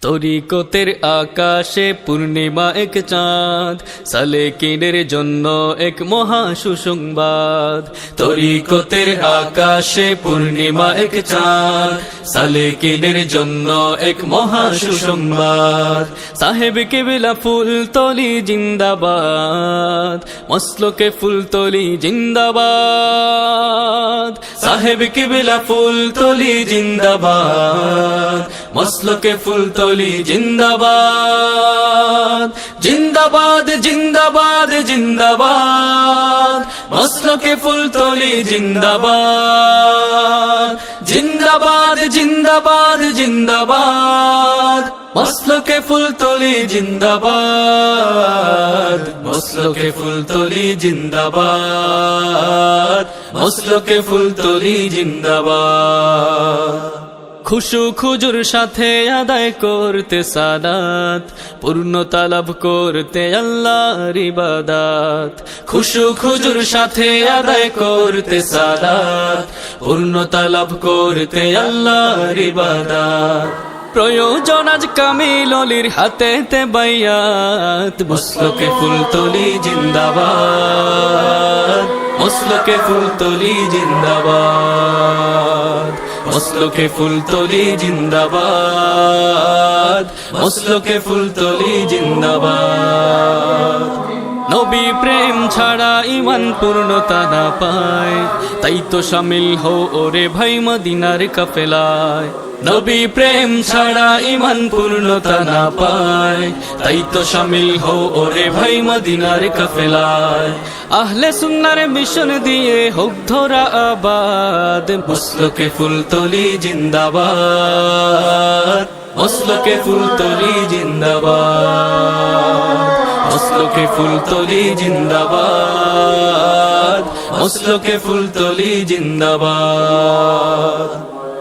তরিকতের আকাশে পূর্ণিমা এক চাঁদ, সালেকিনের জন্য এক মহা সুসংবাদ। তরিকতের আকাশে পূর্ণিমা এক চাঁদ, সালেকিনের জন্য এক মহা সুসংবাদ। সাহেব কেবিলা ফুল তলি জিন্দাবাদ, মসলকে ফুল তলি জিন্দাবাদ। সাহেব কেবিলা ফুল তলি জিন্দাবাদ। মসলকে ফুল তলি জিন্দাবাদ। জিন্দাবাদ জিন্দাবাদ জিন্দাবাদ। মসলকে ফুল তলি জিন্দাবাদ। জিন্দাবাদ জিন্দাবাদ জিন্দাবাদ। মসলকে ফুল তলি জিন্দাবাদ, মসলকে ফুল তলি জিন্দাবাদ, মসলকে ফুল তলি জিন্দাবাদ। খুশু খুজুর সাথে আদায় করতে সাদাত, পূর্ণতা লাভ করতে আল্লাহর ইবাদাত। খুশু খুজুর সাথে আদায় করতে সাদাত, পূর্ণতা লাভ করতে আল্লাহর ইবাদাত। প্রয়োজন আজ কামিল অলির হাতে তে বাইয়াত। মসলকে ফুল তলি জিন্দাবাদ। মসলকে ফুল তলি জিন্দাবাদ। মসলকে ফুল তলি জিন্দাবাদ। মসলকে ফুল তলি জিন্দাবাদ। নবী প্রেম ছাড়া ইমান পূর্ণতা না পায়। তাই তো সামিল হো ওরে ভাই মদিনার কাফেলায়। নবী প্রেম ছাড়া ইমান পূর্ণতা না পায়। তাই তো সামিল হো ওরে ভাই মদিনার কাফেলায়। আহলে সুন্নার মিশন দিয়ে হোক ধরা আবাদ। মুসলকে ফুল তলি জিন্দাবাদ। মুসলকে ফুল তলি জিন্দাবাদ। মসলকে ফুল তলি জিন্দাবাদ। মসলকে ফুল তলি জিন্দাবাদ।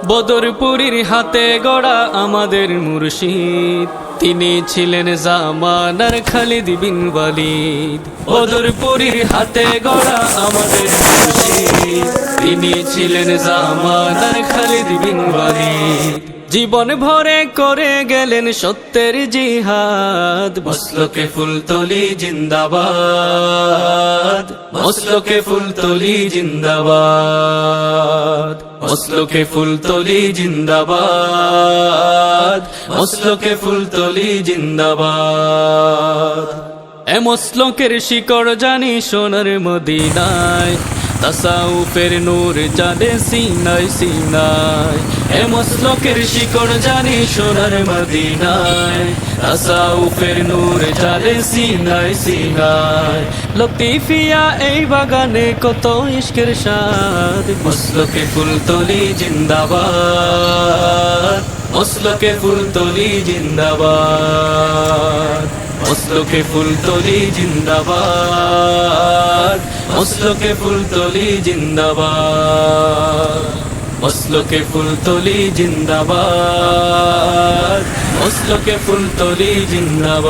বদরপুরীর হাতে গড়া আমাদের মুর্শিদ। তিনি ছিলেন জামানার খালিদ বিন ওয়ালিদ। বদরপুরীর হাতে গড়া আমাদের মুর্শিদ। তিনি ছিলেন জামানার খালিদ বিন ওয়ালিদ। জীবন ভরে করে গেলেন সত্যের জিহাদ। মসলকে ফুল তলি জিন্দাবাদ। মসলকে ফুল তলি জিন্দাবাদ। মসলকে ফুল তলি জিন্দাবাদ। মসলকে ফুল তলি জিন্দাবাদ। এ মসলকের শিকড় জানি সোনার মদিনায়। তাসাউফের নূর জানে সিনাই সিনাই। এ মসলকের শিকড় জানি সোনার মদিনায়। তাসাউফের নূর জানে সিনাই সিনাই। লতিফিয়া এই বাগানে কত ইশকের সাদ মসলকে ফুল তলি জিন্দাবাদ। মসলকে ফুল তলি জিন্দাবাদ। মসলকে ফুল তলি জিন্দাবাদ। মসলকে ফুল তলি জিন্দাবাদ। মসলকে ফুল তলি জিন্দাবাদ। মসলকে ফুল তলি জিন্দাবাদ।